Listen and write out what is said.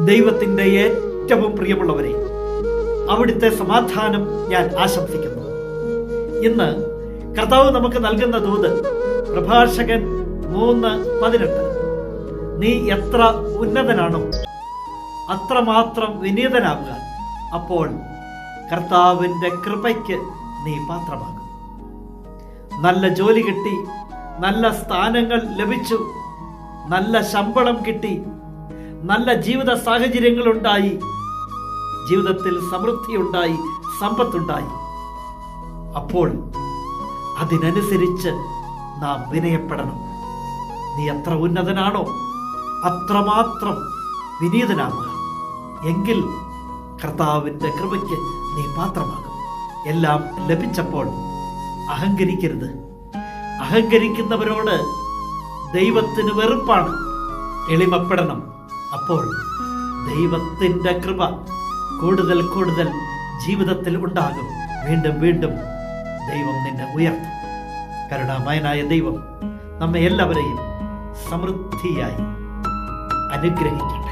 ദൈവത്തിന്റെ ഏറ്റവും പ്രിയമുള്ളവരെ അവിടുത്തെ സമാധാനം ഞാൻ ആശംസിക്കുന്നു. ഇന്ന് കർത്താവ് നമുക്ക് നൽകുന്ന ദൂത് പ്രഭാഷകൻ മൂന്ന് പതിനെട്ട്. നീ എത്ര ഉന്നതനാണോ അത്രമാത്രം വിനീതനാവുക അപ്പോൾ കർത്താവിന്റെ കൃപയ്ക്ക് നീ പാത്രമാകും. നല്ല ജോലി കിട്ടി നല്ല സ്ഥാനങ്ങൾ ലഭിച്ചു നല്ല ശമ്പളം കിട്ടി നല്ല ജീവിത സാഹചര്യങ്ങളുണ്ടായി. ജീവിതത്തിൽ സമൃദ്ധിയുണ്ടായി സമ്പത്തുണ്ടായി. അപ്പോൾ അതിനനുസരിച്ച് നാം വിനയപ്പെടണം. നീ എത്ര ഉന്നതനാണോ? അത്രമാത്രം വിനീതനാകുക. എങ്കിൽ കർത്താവിന്റെ കൃപയ്ക്ക് നീ പാത്രമാകും. എല്ലാം ലഭിച്ചപ്പോൾ അഹങ്കരിക്കരുത്. അഹങ്കരിക്കുന്നവരോട് ദൈവത്തിന് വെറുപ്പാണ്. എളിമപ്പെടണം. അപ്പോൾ ദൈവത്തിന്റെ കൃപ കൂടുതൽ കൂടുതൽ ജീവിതത്തിൽ ഉണ്ടാകും. വീണ്ടും വീണ്ടും ദൈവം നിന്നെ ഉയർത്തും. കരുണാമയനായ ദൈവം നമ്മെ എല്ലാവരെയും സമൃദ്ധിയായി അനുഗ്രഹിക്കണം